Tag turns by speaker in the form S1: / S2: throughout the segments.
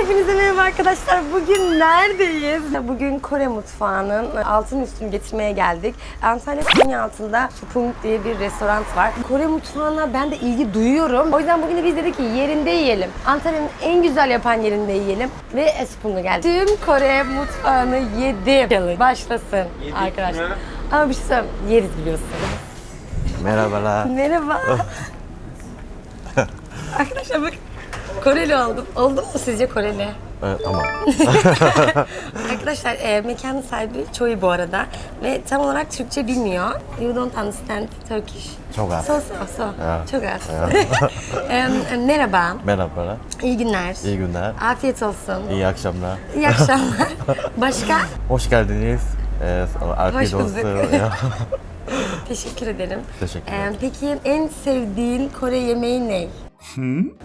S1: Hepinize merhaba arkadaşlar. Bugün neredeyiz? Bugün Kore mutfağının altın üstünü getirmeye geldik. Antalya Konya altında Supung diye bir restoran var. Kore mutfağına ben de ilgi duyuyorum. O yüzden bugün de biz dedik ki yerinde yiyelim. Antalya'nın en güzel yapan yerinde yiyelim. Ve Supung'a geldik. Tüm Kore mutfağını yedim. Başlasın arkadaşlar. Ama bir şey söyleyeyim. Yeriz biliyorsunuz.
S2: Merhabalar.
S1: Merhaba. arkadaşlar bak Koreli oldum. Oldum mu sizce Koreli?
S2: Evet, tamam.
S1: Arkadaşlar e, mekanın sahibi Choi bu arada ve tam olarak Türkçe bilmiyor. You don't understand Turkish.
S2: Çok az.
S1: So so so.
S2: Ya.
S1: Çok az. Em, merhaba.
S2: Merhabalar.
S1: İyi günler.
S2: İyi günler.
S1: Afiyet olsun.
S2: İyi akşamlar.
S1: İyi akşamlar. Başka?
S2: Hoş geldiniz. Ee, afiyet
S1: Hoş bulduk.
S2: olsun. Ya.
S1: Teşekkür ederim.
S2: Teşekkür
S1: Em,
S2: ederim.
S1: peki en sevdiğin Kore yemeği ne?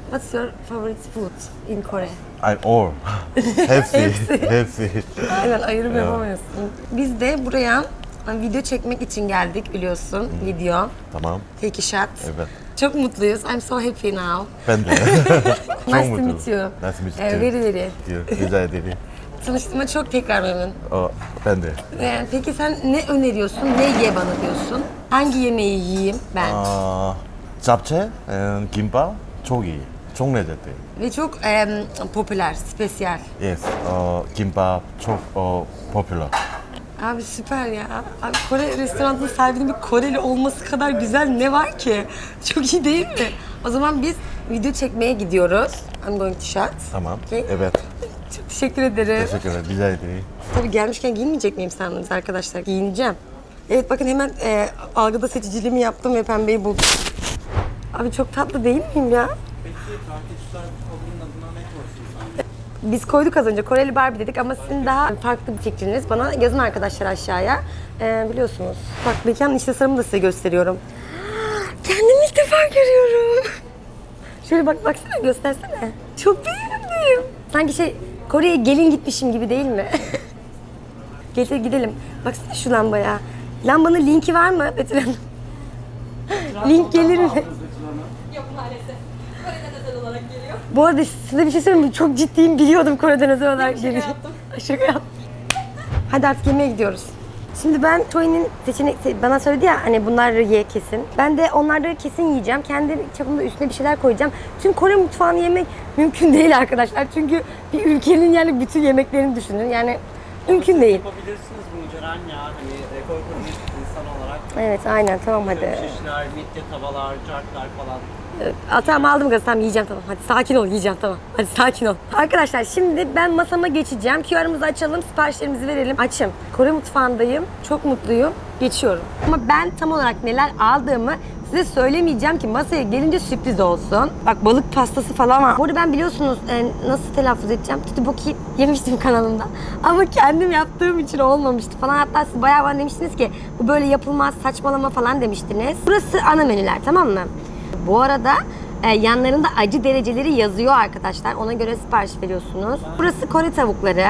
S1: What's your favorite food in Kore?
S2: I all. Hepsi. Hepsi.
S1: Aynen ayrım yapamıyorsun. Biz de buraya e, video çekmek için geldik biliyorsun. Video.
S2: Tamam.
S1: A shot.
S2: Evet.
S1: Çok mutluyuz. I'm so happy now.
S2: Ben de. Çok
S1: nice to meet you.
S2: Nice to meet you.
S1: very very.
S2: Rica ederim.
S1: Tanıştığıma çok tekrar memnun.
S2: O, ben de.
S1: Ee, peki sen ne öneriyorsun? Ne ye bana diyorsun? Hangi yemeği yiyeyim ben?
S2: Aa, japchae, and gimbap çok iyi. Çok lezzetli.
S1: Ve çok em, popüler, spesiyel.
S2: Yes. O, gimbap çok o, popular.
S1: Abi süper ya. Abi Kore restoranının sahibinin bir Koreli olması kadar güzel ne var ki? Çok iyi değil mi? O zaman biz video çekmeye gidiyoruz. I'm going to shot.
S2: Tamam.
S1: Okay.
S2: Evet.
S1: Çok teşekkür ederim.
S2: Teşekkür ederim. Rica ederim.
S1: Tabii gelmişken giyinmeyecek miyim sandınız arkadaşlar? Giyineceğim. Evet bakın hemen e, algıda seçiciliğimi yaptım ve pembeyi buldum. Abi çok tatlı değil miyim ya? Biz koyduk az önce Koreli Barbie dedik ama sizin daha farklı bir fikriniz. Bana yazın arkadaşlar aşağıya. Ee, biliyorsunuz. Bak mekanın iç tasarımını da size gösteriyorum. Kendimi ilk defa görüyorum. Şöyle bak baksana göstersene. Çok beğendim. Sanki şey Kore'ye gelin gitmişim gibi değil mi? Gel gidelim. Baksana şu lambaya. Lambanın linki var mı Betül Hanım? Link gelir mi?
S3: Yok maalesef. Kore'den özel olarak geliyor.
S1: Bu arada size bir şey söyleyeyim mi? Çok ciddiyim biliyordum Kore'den özel olarak
S3: yaptım.
S1: Şaka yaptım. Hadi artık yemeğe gidiyoruz. Şimdi ben Toy'nin seçenek bana söyledi ya hani bunları ye kesin. Ben de onları kesin yiyeceğim. Kendi çapımda üstüne bir şeyler koyacağım. Tüm Kore mutfağını yemek mümkün değil arkadaşlar. Çünkü bir ülkenin yani bütün yemeklerini düşünün. Yani mümkün değil.
S4: Yapabilirsiniz bunu Ceren ya. Hani rekor kurmuş insan olarak.
S1: Evet aynen tamam hadi.
S4: Şişler, midye tavalar, cartlar falan.
S1: Aa, tamam aldım gazı tamam yiyeceğim tamam. Hadi sakin ol yiyeceğim tamam. Hadi sakin ol. Arkadaşlar şimdi ben masama geçeceğim. QR'ımızı açalım, siparişlerimizi verelim. Açım. Kore mutfağındayım. Çok mutluyum. Geçiyorum. Ama ben tam olarak neler aldığımı size söylemeyeceğim ki masaya gelince sürpriz olsun. Bak balık pastası falan var. Bu arada ben biliyorsunuz e, nasıl telaffuz edeceğim. Tteokbokki yemiştim kanalımda. Ama kendim yaptığım için olmamıştı falan. Hatta siz bayağı bana demiştiniz ki bu böyle yapılmaz saçmalama falan demiştiniz. Burası ana menüler tamam mı? Bu arada e, yanlarında acı dereceleri yazıyor arkadaşlar. Ona göre sipariş veriyorsunuz. Burası Kore tavukları.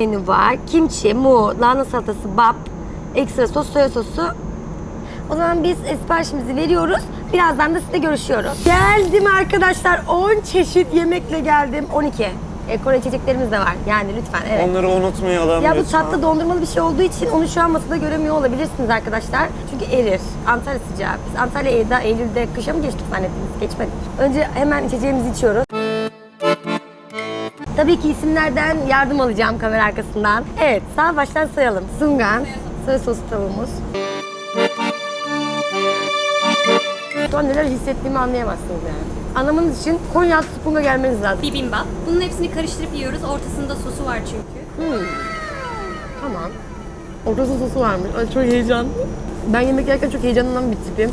S1: Menü var. Kimchi, mu, lahana salatası, bap, ekstra sos, soya sosu. O zaman biz e, siparişimizi veriyoruz. Birazdan da sizle görüşüyoruz. Geldim arkadaşlar. 10 çeşit yemekle geldim. 12. E, Kore içeceklerimiz de var. Yani lütfen evet.
S4: Onları unutmayalım
S1: Ya bu
S4: lütfen.
S1: tatlı dondurmalı bir şey olduğu için onu şu an masada göremiyor olabilirsiniz arkadaşlar. Çünkü erir. Antalya sıcağı. Biz Antalya'da Eylül'de kışa mı geçtik zannettiniz? Geçmedik. Önce hemen içeceğimizi içiyoruz. Tabii ki isimlerden yardım alacağım kamera arkasından. Evet, sağ baştan sayalım. Sungan, soya sosu tavuğumuz. Şu an neler hissettiğimi anlayamazsınız yani. Anlamanız için Konya Spunga gelmeniz lazım.
S3: Bibimbap. Bunun hepsini karıştırıp yiyoruz. Ortasında sosu var çünkü.
S1: Tamam. Ortasında sosu varmış. Ay çok heyecanlı. Ben yemek yerken çok heyecanlanan bir tipim.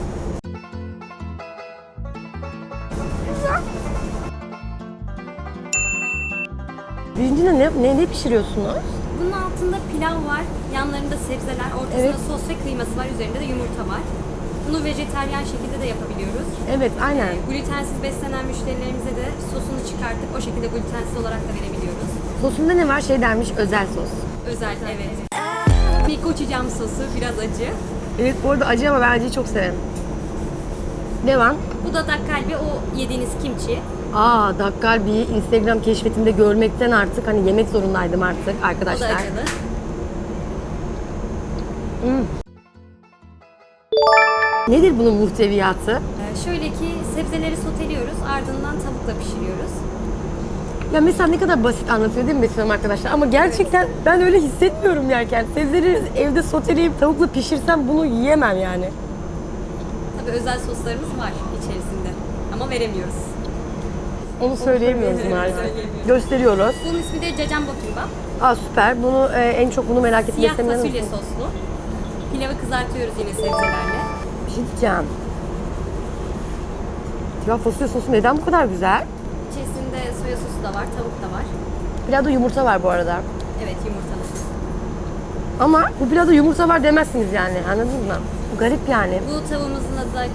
S1: Birincinde ne, ne, ne pişiriyorsunuz?
S3: Bunun altında pilav var. Yanlarında sebzeler. Ortasında
S1: Evet.
S3: sos ve kıyması var. Üzerinde de yumurta var. Bunu vejeteryan şekilde de yapabiliyoruz.
S1: Evet, aynen.
S3: Glutensiz beslenen müşterilerimize de sosunu çıkartıp o şekilde glutensiz olarak da verebiliyoruz.
S1: Sosunda ne var? Şey dermiş, özel sos.
S3: Özel, evet. Bir gochujang sosu, biraz acı.
S1: Evet, bu arada acı ama ben acıyı çok severim. Devam.
S3: Bu da dak kalbi, o yediğiniz kimchi.
S1: Aa Dakkal bir Instagram keşfetimde görmekten artık hani yemek zorundaydım artık
S3: O da
S1: arkadaşlar.
S3: acılı.
S1: Nedir bunun muhteviyatı?
S3: Ee, şöyle ki sebzeleri soteliyoruz ardından tavukla pişiriyoruz.
S1: Ya mesela ne kadar basit anlatıyor değil mi Betül Hanım arkadaşlar? Ama gerçekten ben öyle hissetmiyorum yerken. Sebzeleri evde soteleyip tavukla pişirsem bunu yiyemem yani.
S3: Tabii özel soslarımız var içerisinde ama veremiyoruz.
S1: Onu söyleyemiyoruz maalesef.
S3: söyleyemiyoruz.
S1: Gösteriyoruz.
S3: Bunun ismi de cacambo kimbap.
S1: Aa süper. Bunu e, en çok bunu merak ettim.
S3: Siyah fasulye soslu. Pilavı kızartıyoruz yine sebzelerle.
S1: Şey diyeceğim. Ya fasulye sosu neden bu kadar güzel?
S3: İçerisinde soya sosu da var, tavuk da var.
S1: Pilavda yumurta var bu arada.
S3: Evet yumurtalı.
S1: Ama bu pilavda yumurta var demezsiniz yani. Anladın mı? Bu garip yani.
S3: Bu tavuğumuzun adı da.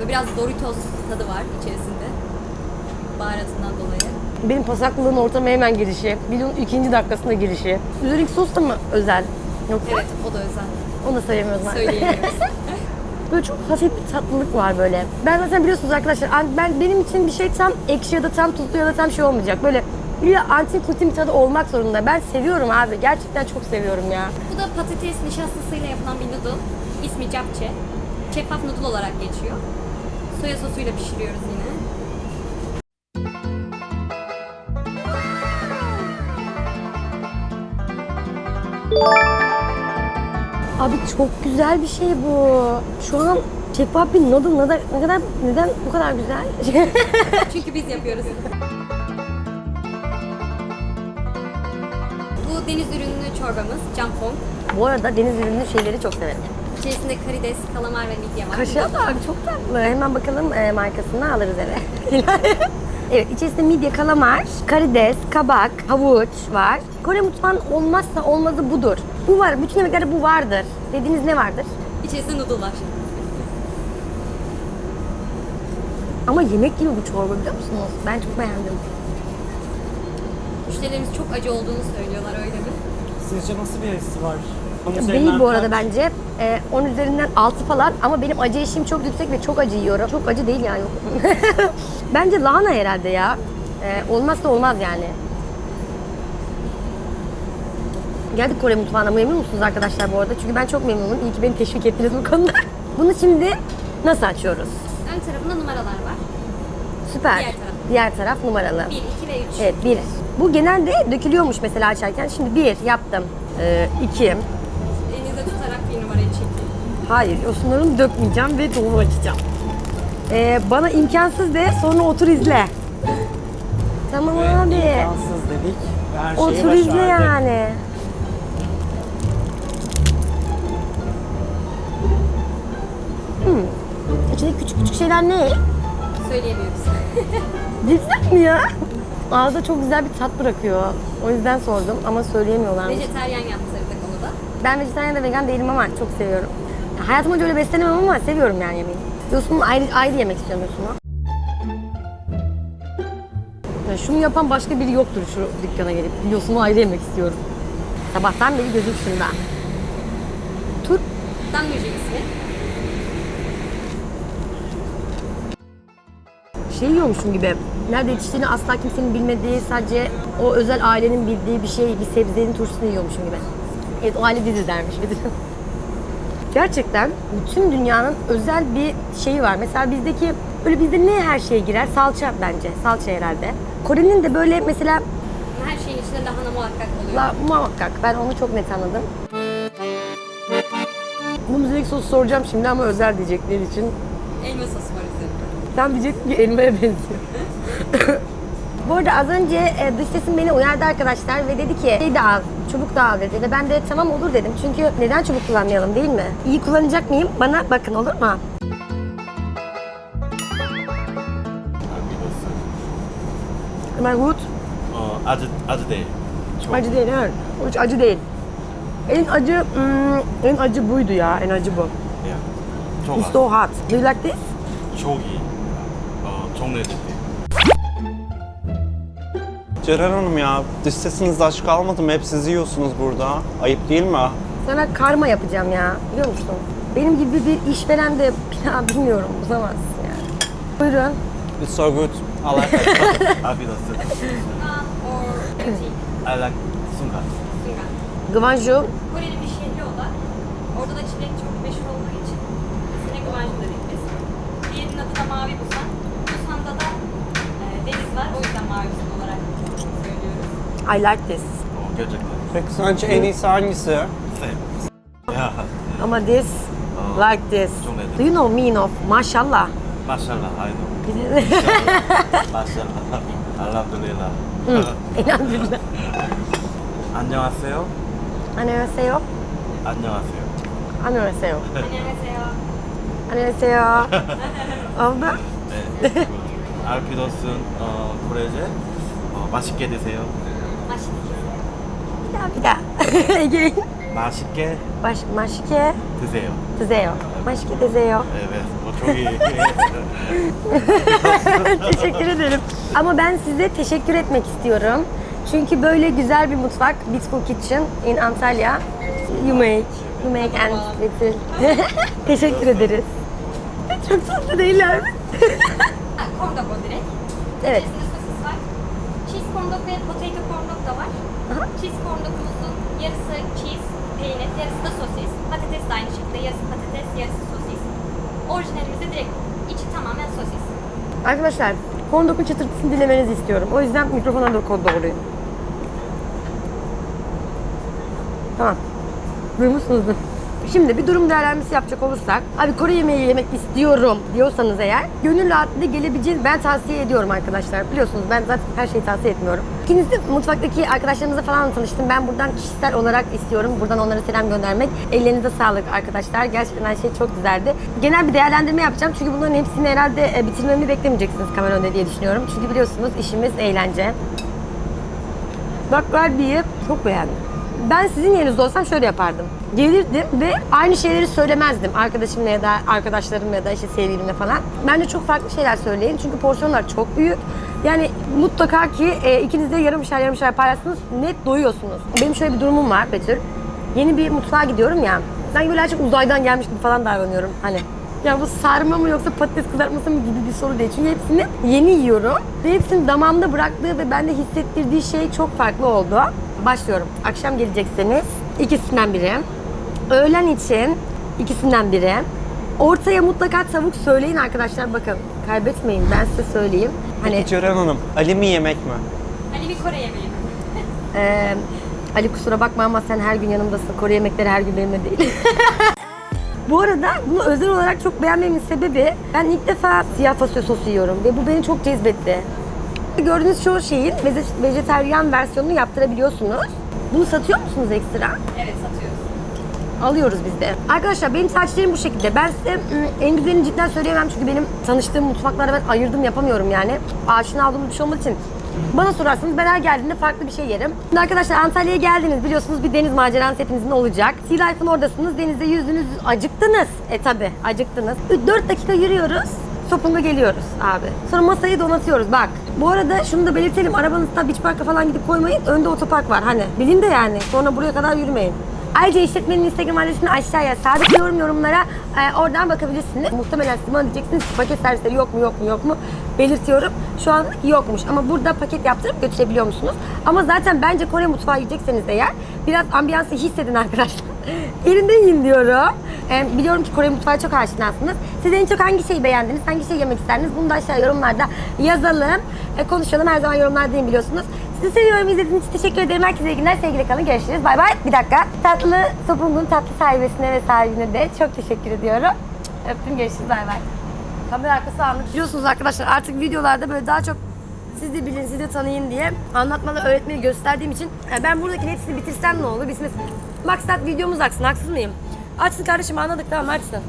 S3: Ve biraz Doritos tadı var içerisinde. Baharatından dolayı.
S1: Benim pasaklılığın ortama hemen girişi. Videonun ikinci dakikasında girişi. Üzerindeki sos da mı özel? Yoksa
S3: Evet o da özel.
S1: Onu da maalesef.
S3: Söyleyemiyoruz.
S1: Böyle çok hafif bir tatlılık var böyle. Ben zaten biliyorsunuz arkadaşlar ben benim için bir şey tam ekşi ya da tam tuzlu ya da tam şey olmayacak. Böyle bir antin kutin bir tadı olmak zorunda. Ben seviyorum abi. Gerçekten çok seviyorum ya.
S3: Bu da patates nişastasıyla yapılan bir noodle. İsmi japche. Şeffaf noodle olarak geçiyor. Soya sosuyla pişiriyoruz yine.
S1: Çok güzel bir şey bu. Şu an şeffaf bir noodle ne kadar, ne kadar neden bu kadar güzel?
S3: Çünkü biz yapıyoruz. Bu deniz ürünlü çorbamız jampong.
S1: bu arada deniz ürünlü şeyleri çok severim.
S3: İçerisinde karides, kalamar ve midye var.
S1: Kaşığa bak çok tatlı. Hemen bakalım e, markasını alırız eve. evet içerisinde midye, kalamar, karides, kabak, havuç var. Kore mutfağının olmazsa olmazı budur. Bu var. Bütün yemeklerde bu vardır. Dediğiniz ne vardır?
S3: İçerisinde noodle var.
S1: Ama yemek gibi bu çorba biliyor musunuz? Ben çok beğendim.
S3: Müşterilerimiz çok acı olduğunu söylüyorlar öyle mi?
S4: Sizce nasıl bir hissi var? Onun
S1: Değil bu arada bence. E, 10 üzerinden 6 falan ama benim acı eşiğim çok yüksek ve çok acı yiyorum. Çok acı değil yani. bence lahana herhalde ya. E, olmazsa olmaz yani. Geldik Kore mutfağına. Memnun musunuz arkadaşlar bu arada? Çünkü ben çok memnunum. İyi ki beni teşvik ettiniz bu konuda. Bunu şimdi nasıl açıyoruz?
S3: Ön tarafında numaralar var.
S1: Süper.
S3: Diğer taraf.
S1: Diğer taraf numaralı.
S3: 1, 2 ve 3.
S1: Evet bir. Bu genelde dökülüyormuş mesela açarken. Şimdi bir yaptım. Ee, iki.
S3: Elinizde tutarak bir numarayı çekin.
S1: Hayır, yosunlarını dökmeyeceğim ve dolu açacağım. Ee, bana imkansız de sonra otur izle. Tamam abi.
S4: imkansız dedik. Her şeyi
S1: Otur izle
S4: başardık.
S1: yani. Hmm. İçinde küçük küçük şeyler ne?
S3: Söyleyemiyoruz.
S1: Cidden mi ya? Ağızda çok güzel bir tat bırakıyor. O yüzden sordum ama söyleyemiyorlarmış.
S3: Vejeteryan yaptırdık onu da.
S1: Ben vejetaryen de vegan değilim ama çok seviyorum. Ya Hayatım boyunca öyle beslenemem ama seviyorum yani yemeği. Yosunu ayrı, ayrı yemek istiyorum yosunu. Ya şunu yapan başka biri yoktur şu dükkana gelip. Yosunu ayrı yemek istiyorum. Sabahtan beri gözüm şunda. Tur
S3: Danmuji ismi.
S1: Şey yiyormuşum gibi. Nerede yetiştiğini asla kimsenin bilmediği, sadece o özel ailenin bildiği bir şey, bir sebzenin turşusunu yiyormuşum gibi. Evet o aile biziz dermiş. Gerçekten bütün dünyanın özel bir şeyi var. Mesela bizdeki böyle bizde ne her şeye girer? Salça bence. Salça herhalde. Kore'nin de böyle mesela
S3: Her şeyin içinde lahana muhakkak oluyor.
S1: la, muhakkak ben onu çok net anladım. Bu müzik sosu soracağım şimdi ama özel diyecekleri için.
S3: Elma sosu var üzerinde.
S1: Tam diyecektim ki elmaya benziyor. Bu arada az önce e, dış sesim beni uyardı arkadaşlar ve dedi ki şey de çubuk da dedi. Ve ben de tamam olur dedim. Çünkü neden çubuk kullanmayalım değil mi? İyi kullanacak mıyım? Bana bakın olur mu? Am I
S2: good? Aa, acı, acı değil. Çok.
S1: Acı değil evet. Hiç acı değil. En acı, hmm, en acı buydu ya. En acı bu.
S2: Yeah.
S1: Çok
S2: It's az.
S1: so hot. Do you like this?
S2: Çok iyi. 기. 어, 종래지.
S4: Ceren Hanım ya dış sesinizde aç kalmadı mı? Hep siz yiyorsunuz burada. Ayıp değil mi?
S1: Sana karma yapacağım ya. Biliyor musun? Benim gibi bir işveren de pilav bilmiyorum. Uzamaz yani. Buyurun.
S4: It's so good. I like it.
S2: 아비더스.
S3: Sungan or Beijing.
S2: I like 순간.
S3: Sungan.
S1: Gwanju.
S3: Kore'nin bir şehri o da. Orada da çilek çok
S1: I like this.
S4: Thanks sence Any song,
S2: sir? Ya.
S1: Ama this, like this. Do you know mean of maşallah?
S2: Maşallah, I know. 마샬라 알람둘릴라
S1: Elhamdülillah.
S2: 안녕하세요
S1: 안녕하세요.
S2: 안녕하세요 안녕하세요. 안녕하세요. 안녕하세요. 엄마? 네 알피더슨 어, 프레제 어, 맛있게 드세요 네.
S3: Maşallah.
S1: Bir daha bir daha. Again.
S2: 맛있게
S1: Baş, maşke
S2: 드세요.
S1: 드세요. Maşke 드세요.
S2: Evet. O çok iyi.
S1: teşekkür ederim. Ama ben size teşekkür etmek istiyorum. Çünkü böyle güzel bir mutfak, Beautiful Kitchen in Antalya. You make, you make and little. teşekkür ederiz. Çok tatlı değiller mi?
S3: Ha, corn dog o direkt.
S1: Evet.
S3: İçerisinde sosis var. Cheese corn dog ve potato corn dog da var. Cheese corn dogumuzun yarısı cheese, peynir, yarısı da sosis. Patates de aynı şekilde yarısı patates, yarısı sosis. Orijinalimizde direkt içi tamamen sosis.
S1: Arkadaşlar, kondokun çıtırtısını dinlemenizi istiyorum. O yüzden mikrofona doğru doğruyum. Tamam. Duymuşsunuzdur. Şimdi bir durum değerlendirmesi yapacak olursak, abi Kore yemeği yemek istiyorum diyorsanız eğer, gönül rahatlığıyla gelebileceğiniz ben tavsiye ediyorum arkadaşlar. Biliyorsunuz ben zaten her şeyi tavsiye etmiyorum. İkiniz de mutfaktaki arkadaşlarımızla falan tanıştım. Ben buradan kişisel olarak istiyorum. Buradan onlara selam göndermek. Ellerinize sağlık arkadaşlar. Gerçekten her şey çok güzeldi. Genel bir değerlendirme yapacağım. Çünkü bunların hepsini herhalde e, bitirmemi beklemeyeceksiniz kamera diye düşünüyorum. Çünkü biliyorsunuz işimiz eğlence. Bak Galbi'yi çok beğendim. Ben sizin yerinizde olsam şöyle yapardım. Gelirdim ve aynı şeyleri söylemezdim arkadaşımla ya da arkadaşlarımla ya da işte sevgilimle falan. Bence çok farklı şeyler söyleyin çünkü porsiyonlar çok büyük. Yani mutlaka ki e, ikiniz de yarımşar yarımşar paylaşsınız net doyuyorsunuz. Benim şöyle bir durumum var Betül. Yeni bir mutfağa gidiyorum ya. Sanki böyle azıcık uzaydan gelmiş gibi falan davranıyorum. Hani ya bu sarma mı yoksa patates kızartması mı gibi bir soru değil. Çünkü hepsini yeni yiyorum. Ve hepsinin damağımda bıraktığı ve bende hissettirdiği şey çok farklı oldu. Başlıyorum. Akşam gelecekseniz ikisinden biri. Öğlen için ikisinden biri. Ortaya mutlaka tavuk söyleyin arkadaşlar. Bakın kaybetmeyin ben size söyleyeyim. Hani
S4: Peki Ceren Hanım, Ali mi yemek mi?
S3: Hani bir Kore yemeği.
S1: Ee, Ali kusura bakma ama sen her gün yanımdasın. Kore yemekleri her gün benimle değil. Bu arada bunu özel olarak çok beğenmemin sebebi ben ilk defa siyah fasulye sosu yiyorum ve bu beni çok cezbetti. Gördüğünüz çoğu şeyin veze- vejetaryen versiyonunu yaptırabiliyorsunuz. Bunu satıyor musunuz ekstra?
S3: Evet satıyoruz.
S1: Alıyoruz biz de. Arkadaşlar benim tercihlerim bu şekilde. Ben size ım, en güzelini cidden söyleyemem çünkü benim tanıştığım mutfaklara ben ayırdım yapamıyorum yani. Aşina aldığım bir şey olmadığı için. Bana sorarsanız ben her geldiğimde farklı bir şey yerim. Şimdi arkadaşlar Antalya'ya geldiniz biliyorsunuz bir deniz maceranız hepinizin olacak. Sea Life'ın oradasınız denizde yüzdünüz acıktınız. E tabi acıktınız. 4 dakika yürüyoruz. Sopunga geliyoruz abi. Sonra masayı donatıyoruz bak. Bu arada şunu da belirtelim. Arabanızda beach park'a falan gidip koymayın. Önde otopark var hani. Bilin de yani. Sonra buraya kadar yürümeyin. Ayrıca işletmenin Instagram adresini aşağıya sabitliyorum yorumlara. Ee, oradan bakabilirsiniz. Muhtemelen siz bana diyeceksiniz paket servisleri yok mu yok mu yok mu belirtiyorum. Şu an yokmuş ama burada paket yaptırıp götürebiliyor musunuz? Ama zaten bence Kore mutfağı yiyecekseniz eğer biraz ambiyansı hissedin arkadaşlar. Yerinde yiyin diyorum. Ee, biliyorum ki Kore mutfağı çok aşinasınız. Siz en çok hangi şeyi beğendiniz? Hangi şeyi yemek isterdiniz? Bunu da aşağı yorumlarda yazalım. E, konuşalım. Her zaman yorumlardayım biliyorsunuz. Sizi seviyorum. İzlediğiniz için teşekkür ederim. Herkese iyi günler. Sevgiyle kalın. Görüşürüz. Bay bay. Bir dakika. Tatlı Sopungun tatlı sahibesine ve sahibine de çok teşekkür ediyorum. Öptüm. Görüşürüz. Bay bay. Kamera arkası anlık. Biliyorsunuz arkadaşlar artık videolarda böyle daha çok siz de bilin, siz de tanıyın diye anlatmalı öğretmeyi gösterdiğim için e, ben buradaki hepsini bitirsem ne olur? Bitmez. Maksat videomuz aksın. Haksız mıyım? Açsın kardeşim anladık tamam açsın.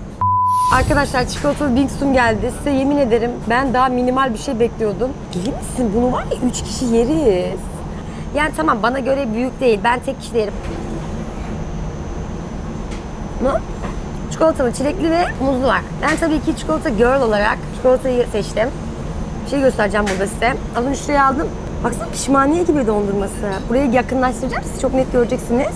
S1: Arkadaşlar çikolatalı Bingsum geldi. Size yemin ederim ben daha minimal bir şey bekliyordum. Gelir misin? Bunu var ya 3 kişi yeriz. Yani tamam bana göre büyük değil. Ben tek kişi yerim. Ne? Çikolatalı, çilekli ve muzlu var. Ben tabii ki çikolata girl olarak çikolatayı seçtim. Bir şey göstereceğim burada size. Az önce şuraya aldım. Baksana pişmaniye gibi dondurması. Burayı yakınlaştıracağım. Siz çok net göreceksiniz.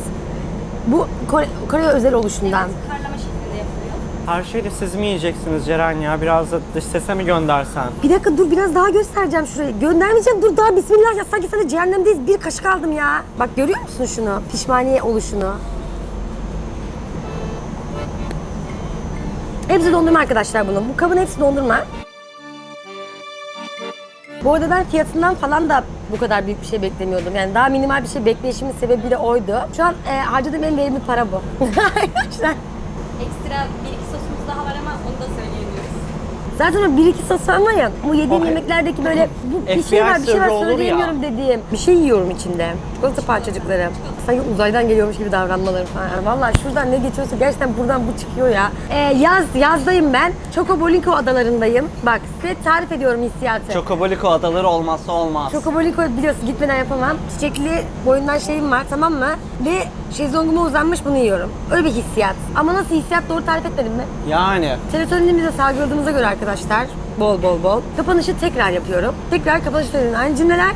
S1: Bu Kore, Kore özel oluşundan.
S3: Karlama şeklinde yapılıyor.
S4: Her şeyi de siz mi yiyeceksiniz Ceren ya? Biraz da dış sese mi göndersen?
S1: Bir dakika dur biraz daha göstereceğim şurayı. Göndermeyeceğim dur daha bismillah ya sanki sana cehennemdeyiz bir kaşık aldım ya. Bak görüyor musun şunu? Pişmaniye oluşunu. Hepsi dondurma arkadaşlar bunun. Bu kabın hepsi dondurma. Bu arada ben fiyatından falan da bu kadar büyük bir şey beklemiyordum. Yani daha minimal bir şey bekleyişimin sebebi de oydu. Şu an e, harcadığım en verimli para bu. Arkadaşlar.
S3: Ekstra bir iki sosumuz daha var ama onu da söyleyemiyoruz.
S1: Zaten o bir iki var ya, bu yediğim
S4: O-
S1: yemeklerdeki böyle bu bir
S4: FBI
S1: şey var, bir şey var
S4: sırrı olur ya.
S1: söyleyemiyorum dediğim. Bir şey yiyorum içinde. Çikolata parçacıkları. Sanki uzaydan geliyormuş gibi davranmaları falan. Yani vallahi şuradan ne geçiyorsa gerçekten buradan bu çıkıyor ya. Ee, yaz, yazdayım ben. Chocobolinko adalarındayım. Bak size tarif ediyorum hissiyatı.
S4: Çokoboliko adaları olmazsa olmaz.
S1: Chocobolinko biliyorsun gitmeden yapamam. Çiçekli boyundan şeyim var tamam mı? Ve şezlonguma uzanmış bunu yiyorum. Öyle bir hissiyat. Ama nasıl hissiyat doğru tarif etmedim mi?
S4: Yani
S1: Serotoninimize salgıladığımıza göre arkadaşlar bol bol bol. Kapanışı tekrar yapıyorum. Tekrar kapanış söylediğin aynı cümleler.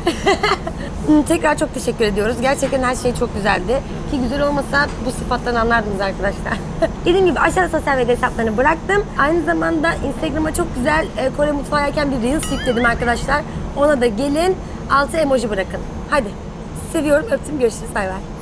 S1: Tekrar çok teşekkür ediyoruz. Gerçekten her şey çok güzeldi. Ki güzel olmasa bu sıfattan anlardınız arkadaşlar. Dediğim gibi aşağıda sosyal medya hesaplarını bıraktım. Aynı zamanda Instagram'a çok güzel e, Kore mutfağı yerken bir Reels yükledim arkadaşlar. Ona da gelin altı emoji bırakın. Hadi. Seviyorum, öptüm, görüşürüz. Bay bay.